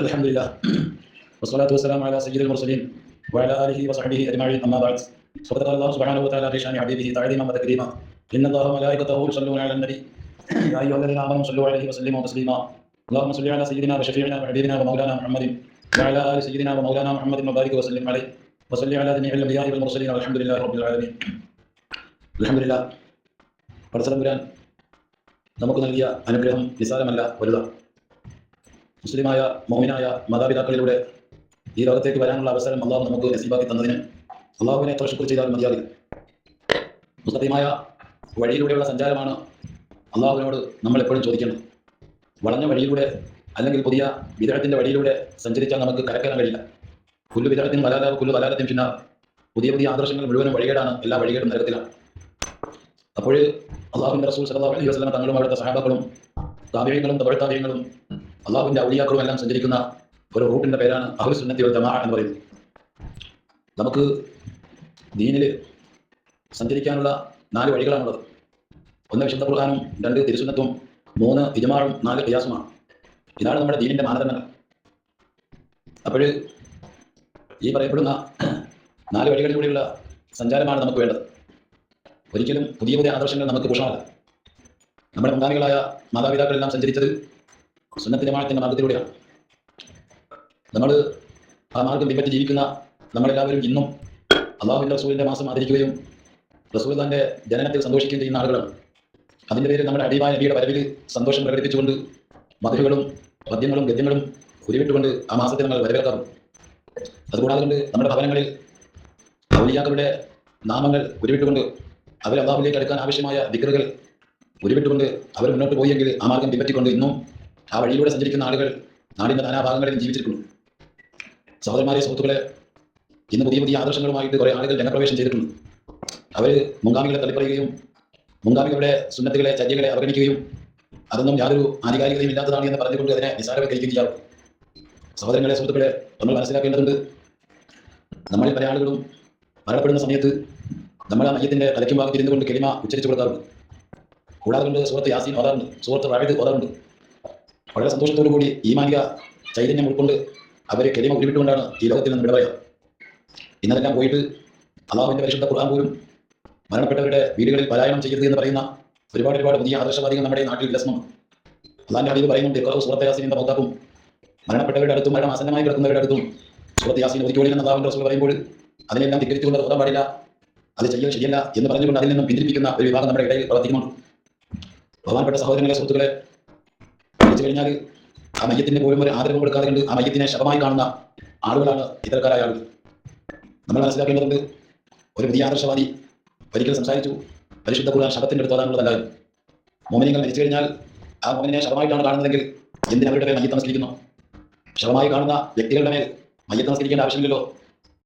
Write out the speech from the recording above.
الحمد لله والصلاة والسلام على سيد المرسلين وعلى آله وصحبه أجمعين أما بعد فقد قال الله سبحانه وتعالى في شأن حبيبه تعظيما وتكريما إن الله وملائكته يصلون على النبي يا أيها الذين آمنوا صلوا عليه وسلموا تسليما اللهم صل على سيدنا وشفيعنا وحبيبنا ومولانا محمد وعلى آل سيدنا ومولانا محمد وبارك وسلم عليه وصل على جميع الأنبياء والمرسلين والحمد لله رب العالمين الحمد لله പടച്ചതം വരാൻ നമുക്ക് നൽകിയ അനുഗ്രഹം നിസാരമല്ല വലുതാണ് മുസ്ലിമായ മോഹിനായ മാതാപിതാക്കളിലൂടെ ഈ ലോകത്തേക്ക് വരാനുള്ള അവസരം അള്ളാഹു നമുക്ക് നസീബാക്കി തന്നതിന് അള്ളാഹുവിനെ എത്ര ശുക്ർ ചെയ്താലും മതിയാകില്ല മുസ്ലിമായ വഴിയിലൂടെയുള്ള സഞ്ചാരമാണ് അള്ളാഹുവിനോട് നമ്മൾ എപ്പോഴും ചോദിക്കണം വളഞ്ഞ വഴിയിലൂടെ അല്ലെങ്കിൽ പുതിയ വിതരണത്തിന്റെ വഴിയിലൂടെ സഞ്ചരിച്ചാൽ നമുക്ക് കരക്കയറാൻ കഴിയില്ല. പുല്ലു വിതരണത്തിനും വലാലാവ് പുല്ലു വലാലത്തിനും ചിന്ന പുതിയ പുതിയ ആദർശങ്ങൾ മുഴുവനും വഴികേടാണ് എല്ലാ വഴികേടും നരകത്തിലാണ്. അപ്പോൾ അള്ളാഹുവിന്റെ റസൂൽ സല്ലല്ലാഹു അലൈഹി വസല്ലം തങ്ങളും അവിടുത്തെ സഹാബക്കളും താപ്യങ്ങളും തമിഴ്ത്താപിയങ്ങളും അള്ളാഹുവിന്റെ ഔലിയാക്കളും എല്ലാം സഞ്ചരിക്കുന്ന ഒരു റൂട്ടിന്റെ പേരാണ് അഹുൽ സുന്നത്തി വൽ ജമാഅ എന്ന് പറയുന്നത്. നമുക്ക് ദീനിൽ സഞ്ചരിക്കാനുള്ള നാല് വഴികളാണുള്ളത്. ഒന്ന് വിശുദ്ധ ഖുർആാനും രണ്ട് തിരുസുന്നത്തും മൂന്ന് ഇജമാറും നാല് പ്രയാസമാണ് ഇതാണ് നമ്മുടെ ദീനിന്റെ മാനദണ്ഡങ്ങൾ. അപ്പോൾ ഈ പറയപ്പെടുന്ന നാല് വഴികളിലൂടെയുള്ള സഞ്ചാരമാണ് നമുക്ക് വേണ്ടത്. ഒരിക്കലും പുതിയ പുതിയ ആദർശങ്ങൾ നമുക്ക് പുഷമല്ല നമ്മുടെ മുൻഗാമികളായ മാതാപിതാക്കളെല്ലാം സഞ്ചരിച്ചത് സുന്നത്തിന്റെ മാർഗത്തിന്റെ മാർഗത്തിലൂടെയാണ്. നമ്മൾ ആ മാർഗം പിൻപറ്റി ജീവിക്കുന്ന നമ്മളെല്ലാവരും ഇന്നും അള്ളാഹുവിന്റെ റസൂലിന്റെ മാസം ആദരിക്കുകയും റസൂൽ തന്റെ ജനനത്തിൽ സന്തോഷിക്കുകയും ചെയ്യുന്ന ആളുകളാണ്. അതിന്റെ പേരിൽ നമ്മുടെ അടിവായ നബിയുടെ വരവിൽ സന്തോഷം പ്രകടിപ്പിച്ചുകൊണ്ട് മധുരകളും പദ്യങ്ങളും ഗദ്യങ്ങളും ഉരുവിട്ടുകൊണ്ട് ആ മാസത്തെ നമ്മൾ വരവേൽക്കാറുണ്ട്. അതുകൂടാതെ കൊണ്ട് നമ്മുടെ ഭവനങ്ങളിൽ ഔലിയാക്കളുടെ നാമങ്ങൾ ഉരുവിട്ടുകൊണ്ട് അവർ അള്ളാഹുലേക്ക് അടുക്കാൻ ആവശ്യമായ ദിക്കറുകൾ ഉരുവിട്ടുകൊണ്ട് അവർ മുന്നോട്ട് പോയെങ്കിൽ ആ മാർഗം പിൻപറ്റിക്കൊണ്ട് ഇന്നും ആ വഴിയിലൂടെ സഞ്ചരിക്കുന്ന ആളുകൾ നാടിന്റെ നാനാഭാഗങ്ങളിൽ ജീവിച്ചിരിക്കുന്നു. സഹോദരന്മാരെ സുഹൃത്തുക്കളെ ഇന്ന് പുതിയ പുതിയ ആദർശങ്ങളുമായിട്ട് കുറെ ആളുകൾ രംഗപ്രവേശം ചെയ്തിട്ടുണ്ട് അവർ മുൻഗാമികളെ തള്ളിപ്പറയുകയും മുൻഗാമികളുടെ സുന്നത്തുകളെ ചര്യകളെ അവഗണിക്കുകയും അതൊന്നും യാതൊരു ആധികാരികതയും ഇല്ലാത്തതാണ് എന്ന് പറഞ്ഞുകൊണ്ട് അതിനെ നിസാരവൽക്കരിക്കുകയും ചെയ്യാറുണ്ട്. സഹോദരങ്ങളെ സുഹൃത്തുക്കളെ നമ്മൾ മനസ്സിലാക്കേണ്ടതുണ്ട് നമ്മളിൽ പല ആളുകളും മരണപ്പെടുന്ന സമയത്ത് നമ്മൾ ആ മയ്യത്തിന്റെ തലയ്ക്കും ഭാഗത്തിരുന്നുകൊണ്ട് കൊണ്ട് കെളിമ ഉച്ചരിച്ചു കൊടുക്കാറുണ്ട്. കൂടാതെ കൊണ്ട് സുഹൃത്ത് യാസീൻ ഓതാറുണ്ട് സുഹൃത്ത് വാഴത് ഓതാറുണ്ട്. വളരെ സന്തോഷത്തോടു കൂടി ഈ മാനിക ചൈതന്യം ഉൾക്കൊണ്ട് അവരെ കെളിമ ഉരുവിട്ടുകൊണ്ടാണ് ഈ ലോകത്തിൽ നിന്ന് വിടവയ ഇന്നതെല്ലാം പോയിട്ട് അള്ളാഹുവിന്റെ പരിശുദ്ധ ഖുർആൻ പോലും മരണപ്പെട്ടവരുടെ വീടുകളിൽ പലായനം ചെയ്യരുത് എന്ന് പറയുന്ന ഒരുപാട് ഒരുപാട് പുതിയ ആദർശവാദികൾ നമ്മുടെ നാട്ടിൽ വിലസമുണ്ട് അള്ളാഹിന്റെ അറിവ് പറയുന്നുണ്ട് ഇക്കറവ് സുഹൃത്ത് മൊത്തപ്പും മരണപ്പെട്ടവരുടെ അടുത്തും മരണം ആസന്നമായി കിടക്കുന്നവരുടെ അടുത്തും സുഹൃത്ത് യാസീൻ ഒതുക്കി റസൂൾ പറയുമ്പോൾ അതിനെല്ലാം തിരിച്ചുകൊണ്ട് തോന്നാൻ പാടില്ല അത് ചെയ്യൽ ശരിയല്ല എന്ന് പറഞ്ഞുകൊണ്ട് അതിൽ നിന്നും പിന്തിരിപ്പിക്കുന്ന ഒരു വിഭാഗം നമ്മുടെ ഇടയിൽ പ്രവർത്തിക്കുന്നുണ്ട്. ബഹുമാനപ്പെട്ട സഹോദരങ്ങളെ സുഹൃത്തുക്കളെ വിളിച്ചു കഴിഞ്ഞാൽ ആ മയ്യത്തിന്റെ പോലും ഒരു ആദരവ് കൊടുക്കാതെ കണ്ട് ആ മയ്യത്തിനെ ശവമായി കാണുന്ന ആളുകളാണ് ഇത്തരക്കാരായ ആളുകൾ നമ്മൾ മനസ്സിലാക്കേണ്ടതുണ്ട് ഒരു പുതിയ ആദർശവാദി ഒരിക്കൽ സംസാരിച്ചു. പരിശുദ്ധ ഖുർആൻ ശബത്തിന്റെ അടുത്ത് ഓതാനുള്ളതല്ലായിരുന്നു മോമിനിങ്ങൾ മരിച്ചു കഴിഞ്ഞാൽ ആ മോമിനെ ശവമായിട്ടാണ് കാണുന്നതെങ്കിൽ എന്തിനവരുടെ മേൽ ശവമായി കാണുന്ന വ്യക്തികളുടെ മേൽ മയ്യത്ത് നമസ്കരിക്കേണ്ട ആവശ്യമില്ലല്ലോ.